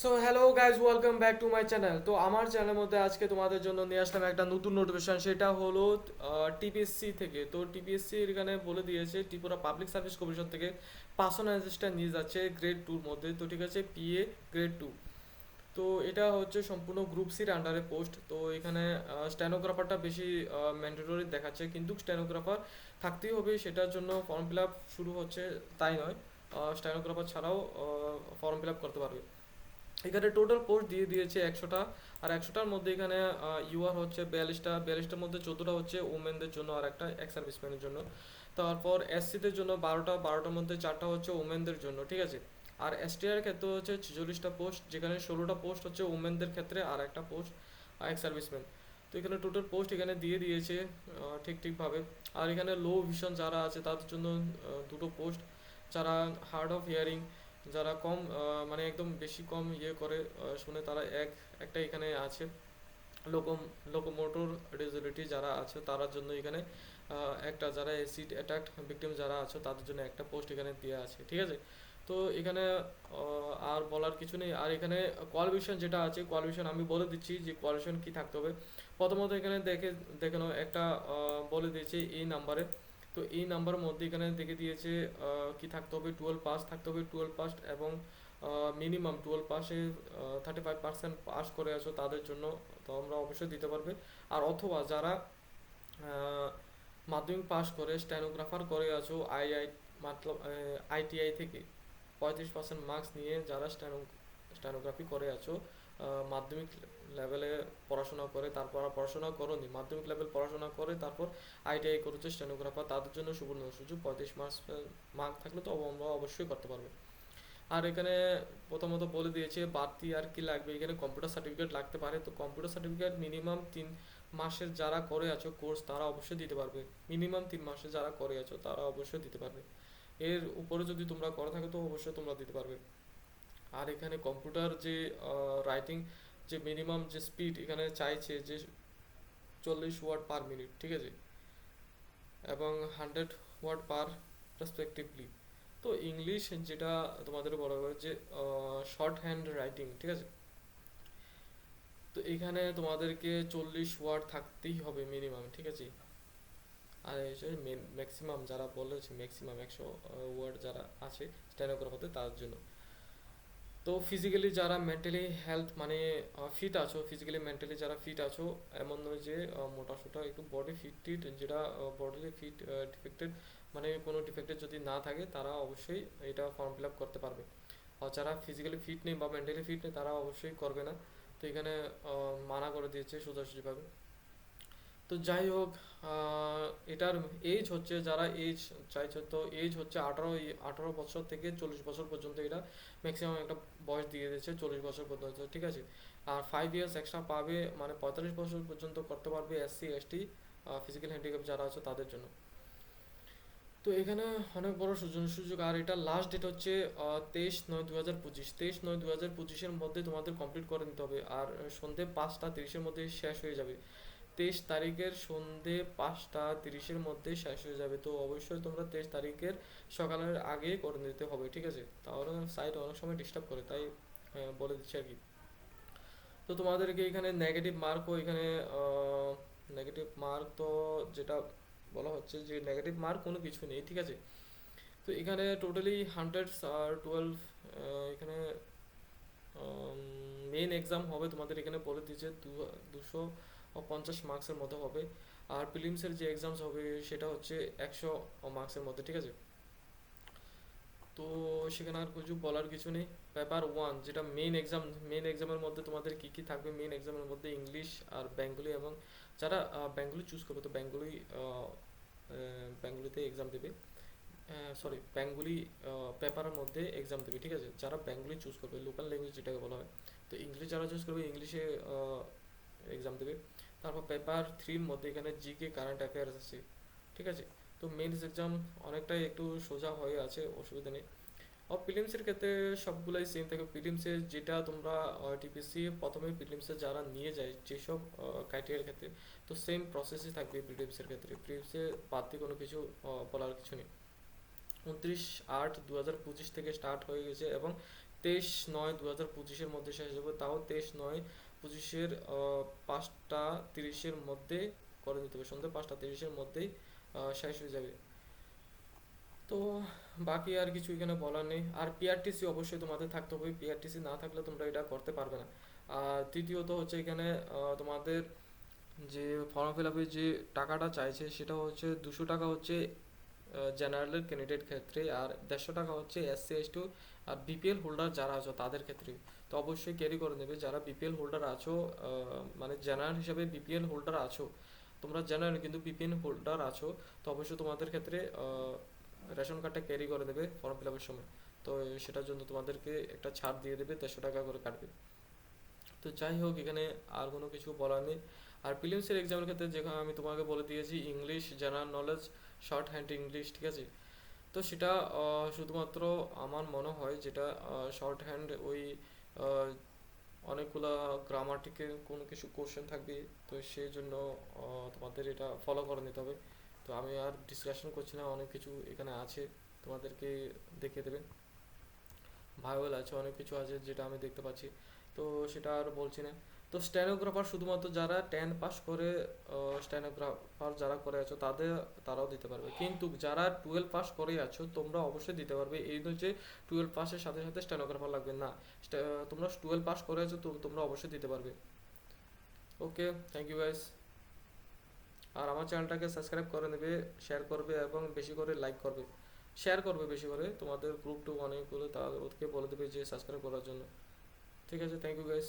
So hello guys welcome back to my channel তো আমার চ্যানেলের মধ্যে আজকে তোমাদের জন্য নিয়ে আসলাম একটা নতুন নোটিফিকেশন সেটা হলো টিপিএসসি থেকে। তো টিপিএসসি এখানে বলে দিয়েছে, ত্রিপুরা পাবলিক সার্ভিস কমিশন থেকে পার্সোনাল অ্যাসিস্ট্যান্ট নিয়ে যাচ্ছে গ্রেড টুর মধ্যে। তো ঠিক আছে পিএ গ্রেড টু তো এটা হচ্ছে সম্পূর্ণ গ্রুপ সির আন্ডারে পোস্ট তো এখানে স্ট্যানোগ্রাফারটা বেশি ম্যান্ডেটরি দেখাচ্ছে, কিন্তু স্ট্যানোগ্রাফার থাকতেই হবে, সেটার জন্য ফর্ম ফিল আপ শুরু হচ্ছে, তাই নয়। স্ট্যানোগ্রাফার ছাড়াও ফর্ম ফিল আপ করতে পারবে। এখানে টোটাল পোস্ট দিয়ে দিয়েছে একশোটা, আর একশোটার মধ্যে এখানে ইউআর হচ্ছে বিয়াল্লিশটা, বিয়াল্লিশটার মধ্যে চোদ্দোটা হচ্ছে ওমেনদের জন্য আর একটা এক্স সার্ভিসম্যানের জন্য। তারপর এসসিদের জন্য বারোটা, বারোটার মধ্যে চারটা হচ্ছে ওমেনদের জন্য, ঠিক আছে? আর এসটিআর ক্ষেত্রে হচ্ছে ছেচল্লিশটা পোস্ট যেখানে ষোলোটা পোস্ট হচ্ছে ওমেনদের ক্ষেত্রে আর একটা পোস্ট এক্স সার্ভিসম্যান তো এখানে টোটাল পোস্ট এখানে দিয়ে দিয়েছে ঠিক ঠিকভাবে। আর এখানে লো ভিশন যারা আছে তাদের জন্য দুটো পোস্ট যারা হার্ড অফ হিয়ারিং যারা কম মানে একদম বেশি কম ইয়ে করে শুনে তারা এক, একটা এখানে আছে। লোকো, লোকোমোটর ডিসেবিলিটি যারা আছে, তার জন্য এখানে একটা যারা অ্যাসিড অ্যাটাক ভিকটিম যারা আছে, তাদের জন্য একটা পোস্ট এখানে দেওয়া আছে, ঠিক আছে? তো এখানে আর বলার কিছু নেই। আর এখানে কোয়ালিফিকেশন যেটা আছে, কোয়ালিফিকেশন আমি বলে দিচ্ছি যে কোয়ালিফিকেশন কি থাকতে হবে। প্রথমত এখানে দেখে দেখে নাও, একটা বলে দিয়েছে এই নাম্বারে। তো এই নাম্বারের মধ্যে এখানে দেখে দিয়েছে কি থাকতে হবে? টুয়েলভ পাস থাকতে হবে টুয়েলভ পাস এবং মিনিমাম টুয়েলভ পাসে থার্টি ফাইভ পার্সেন্ট পাস করে আছো তাদের জন্য, তো আমরা অবশ্যই দিতে পারবে। আর অথবা যারা মাধ্যমিক পাস করে স্ট্যানোগ্রাফার করে আছো আই আই মতলব আইটিআই থেকে পঁয়ত্রিশ পার্সেন্ট মার্কস নিয়ে যারা স্ট্যানো স্ট্যানোগ্রাফি করে আছো মাধ্যমিক লেভেলে পড়াশোনা করে, তারপর আর পড়াশোনা করোনি। মাধ্যমিক লেভেল পড়াশোনা করে, তারপর আইটিআই করেছে স্টেনোগ্রাফার তাদের জন্য সুবর্ণ সুযোগ, পঁয়ত্রিশ মার্কস মার্ক থাকলে তো আমরা অবশ্যই করতে পারবে। আর এখানে প্রথমত বলে দিয়েছে, বাড়তি আর কি লাগবে? এখানে কম্পিউটার সার্টিফিকেট লাগতে পারে। তো কম্পিউটার সার্টিফিকেট মিনিমাম তিন মাসের যারা করে আছো কোর্স তারা অবশ্যই দিতে পারবে। মিনিমাম তিন মাসে যারা করে আছো, তারা অবশ্যই দিতে পারবে। এর উপরে যদি তোমরা করে থাকো, তো অবশ্যই তোমরা দিতে পারবে। আর এখানে কম্পিউটার যে রাইটিং যে মিনিমাম যে স্পিড এখানে চাইছে যে চল্লিশ ওয়ার্ড পার মিনিট ঠিক আছে? এবং হান্ড্রেড ওয়ার্ড পার রেসপেক্টিভলি তো ইংলিশ যেটা তোমাদের বলা হবে যে শর্ট হ্যান্ড রাইটিং ঠিক আছে? তো এখানে তোমাদেরকে চল্লিশ ওয়ার্ড থাকতেই হবে মিনিমাম ঠিক আছে? আর ম্যাক্সিমাম যারা বলেছে ম্যাক্সিমাম একশো ওয়ার্ড যারা আছে স্টেনোগ্রাফারতে তার জন্য। তো ফিজিক্যালি যারা মেন্টালি হেলথ মানে ফিট আছো ফিজিক্যালি মেন্টালি যারা ফিট আছো, এমন নয় যে মোটা সোটা একটু বডি ফিট টিট, যেটা বডিলি ফিট ডিফেক্টেড মানে কোনো ডিফেক্টেড যদি না থাকে, তারা অবশ্যই এটা ফর্ম ফিল আপ করতে পারবে। আর যারা ফিজিক্যালি ফিট নেই বা মেন্টালি ফিট নেই, তারা অবশ্যই করবে না। তো এখানে মানা করে দিয়েছে সোজাসুজিভাবে। তো যাই হোক এটার এজ হচ্ছে যারা এজ চাইছে, তো এজ হচ্ছে আঠারো আঠারো বছর থেকে চল্লিশ বছর পর্যন্ত এটা ম্যাক্সিমাম একটা বয়স দিয়ে দিয়েছে, চল্লিশ বছর পর্যন্ত, ঠিক আছে? আর ফাইভ ইয়ার্স এক্সট্রা পাবে মানে পঁয়তাল্লিশ বছর পর্যন্ত করতে পারবে এসসি এসটি ফিজিক্যাল হ্যান্ডিক্যাপ যারা আছে তাদের জন্য। তো এখানে অনেক বড় সুযোগ সুযোগ। আর এটা লাস্ট ডেট হচ্ছে তেইশ নয় দু হাজার পঁচিশ। তেইশ নয় দু হাজার পঁচিশের মধ্যে তোমাদের কমপ্লিট করে নিতে হবে। আর সন্ধে পাঁচটা তিরিশের মধ্যে শেষ হয়ে যাবে। তেইশ তারিখের সন্ধে পাঁচটা তিরিশের মধ্যে শেষ হয়ে যাবে। তো অবশ্যই তোমরা তেইশ তারিখের সকালের আগে করে নিতে হবে, ঠিক আছে? তাহলে সাইট অনেক সময় ডিস্টার্ব করে, তাই বলে দিচ্ছি আর কি। তো তোমাদেরকে এখানে নেগেটিভ মার্কও এখানে নেগেটিভ মার্ক তো যেটা বলা হচ্ছে যে নেগেটিভ মার্ক কোনো কিছু নেই, ঠিক আছে? তো এখানে টোটালি হান্ড্রেড আর টুয়েলভ এখানে মেন এক্সাম হবে তোমাদের এখানে বলে দিচ্ছে দুশো পঞ্চাশ মার্কসের মতো হবে। আর প্রিলিমসের যে এক্সামস হবে, সেটা হচ্ছে একশো মার্কসের মধ্যে, ঠিক আছে? তো সেখানে আর কিছু বলার কিছু নেই। পেপার ওয়ান যেটা মেইন এক্সাম মেইন এক্সামের মধ্যে তোমাদের কি কি থাকবে? মেইন এক্সামের মধ্যে ইংলিশ আর বেঙ্গলি এবং যারা বেঙ্গলি চুজ করবে, তো বেঙ্গলি বেঙ্গলিতে এক্সাম দেবে। সরি বেঙ্গলি পেপারের মধ্যে এক্সাম দেবে, ঠিক আছে? যারা বেঙ্গলি চুজ করবে লোকাল ল্যাঙ্গুয়েজ যেটাকে বলা হয়। তো ইংলিশ যারা চুজ করবে ইংলিশে এক্সাম দেবে। তারপর পেপার থ্রির মধ্যে এখানে জিকে কারেন্ট অ্যাফেয়ার্স আছে, ঠিক আছে? তো মেন্স এক্সাম অনেকটাই একটু সোজা হয়ে আছে, অসুবিধা নেই। আর প্রিলিমসের ক্ষেত্রে সবগুলাই সেম থাকে। প্রিলিমসে যেটা তোমরা টিপিসি প্রথমে প্রিলিমসে যারা নিয়ে যায়, যেসব ক্রাইটেরিয়ার ক্ষেত্রে, তো সেম প্রসেসই থাকবে প্রিলিমসের ক্ষেত্রে। প্রিলিমসে দিয়ে কোনো কিছু বলার কিছু নেই। উনত্রিশ আট দু হাজার পঁচিশ থেকে স্টার্ট হয়ে গেছে এবং তেইশ নয় দু হাজার পঁচিশের মধ্যে শেষ হবে। তাও তেইশ নয় পঁচিশের পাঁচটা তিরিশের মধ্যে করে দিতে হবে। সন্ধ্যে পাঁচটা তিরিশের মধ্যেই শেষ হয়ে যাবে। তো বাকি আর কিছু এখানে বলার নেই। আর পিআরটিসি অবশ্যই তোমাদের থাকতে হবে। পিআরটিসি না থাকলে তোমরা এটা করতে পারবে না। আর তৃতীয়ত হচ্ছে এখানে তোমাদের যে ফর্ম ফিল আপের যে টাকাটা চাইছে, সেটা হচ্ছে দুশো টাকা হচ্ছে জেনারেলের ক্যান্ডিডেট ক্ষেত্রে, আর দেড়শো টাকা হচ্ছে এসসি এস টু আর বিপিএল হোল্ডার যারা আছো তাদের ক্ষেত্রে। তো অবশ্যই ক্যারি করে নেবে। যারা বিপিএল হোল্ডার আছো মানে জেনারেল হিসাবে বিপিএল হোল্ডার আছো, তোমরা জেনারেল কিন্তু বিপিএল হোল্ডার আছো, তো অবশ্যই তোমাদের ক্ষেত্রে রেশন কার্ডটা ক্যারি করে দেবে ফর্ম ফিল আপের সময়। তো সেটার জন্য তোমাদেরকে একটা ছাড় দিয়ে দেবে, দেড়শো টাকা করে কাটবে। তো যাই হোক, এখানে আর কোনো কিছু বলার নেই। আর প্রিলিমসের এক্সামের ক্ষেত্রে যেখানে আমি তোমাকে বলে দিয়েছি English general knowledge short hand English ঠিক আছে? তো সেটা শুধুমাত্র আমার মনে হয় যেটা শর্ট হ্যান্ড ওই অনেকগুলা গ্রামাটিক্যাল কোনো কিছু কোশ্চেন থাকবে, তো সেই জন্য তোমাদের এটা ফলো করে নিতে হবে। তো আমি আর ডিসকাশন করছি না, অনেক কিছু এখানে আছে, তোমাদেরকে দেখিয়ে দেবে। ভাইওয়েল আছে, অনেক কিছু আছে যেটা আমি দেখতে পাচ্ছি। তো সেটা আর বলছি না। তো স্টেনোগ্রাফার শুধুমাত্র যারা টেন পাস করে স্টেনোগ্রাফার যারা করে আছো, তাদের, তারাও দিতে পারবে। কিন্তু যারা টুয়েলভ পাস করে আছো, তোমরা অবশ্যই দিতে পারবে। এই নয় যে টুয়েলভ পাসের সাথে সাথে স্টেনোগ্রাফার লাগবে, না। তোমরা টুয়েলভ পাস করে আছো তোমরা অবশ্যই দিতে পারবে। ওকে থ্যাংক ইউ গাইস আর আমার চ্যানেলটাকে সাবস্ক্রাইব করে নেবে শেয়ার করবে এবং বেশি করে লাইক করবে। শেয়ার করবে বেশি করে, তোমাদের গ্রুপ টু অনেকগুলো, তাদেরকে বলে দেবে যে সাবস্ক্রাইব করার জন্য। ঠিক আছে থ্যাংক ইউ গাইস